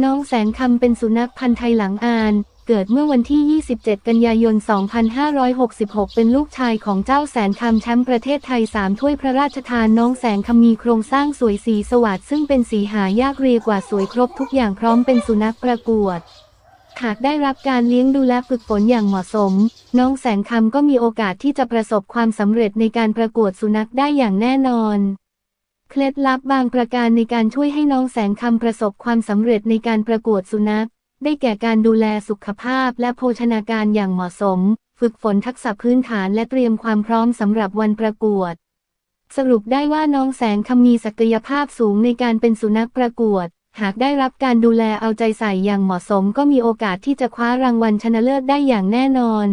น้องแสนคำเป็นสุนัขพันธ์ไทยหลังอาน เกิดเมื่อวันที่ 27 กันยายน 2566 เป็นลูกชายของเจ้าแสนคำแชมป์ประเทศไทย 3 ถ้วยพระราชทานน้องแสนคำมีโครงสร้างสวยสีสวัสดซึ่งเป็นสีหายากเรียกว่าสวยครบทุกอย่างพร้อมเป็นสุนัขประกวดหากได้รับการเลี้ยงดูและฝึกฝนอย่างเหมาะสม น้องแสนคำก็มีโอกาสที่จะประสบความสำเร็จในการประกวดสุนัขได้อย่างแน่นอน เคล็ดลับบางประการในการช่วยให้น้องแสนคำประสบความสำเร็จในการประกวดสุนัข ได้แก่การดูแลสุขภาพและโภชนาการอย่างเหมาะสม ฝึกฝนทักษะพื้นฐานและเตรียมความพร้อมสำหรับวันประกวด สรุปได้ว่าน้องแสนคำมีศักยภาพสูงในการเป็นสุนัขประกวด หากได้รับการดูแลเอาใจใส่อย่างเหมาะสม ก็มีโอกาสที่จะคว้ารางวัลชนะเลิศได้อย่างแน่นอน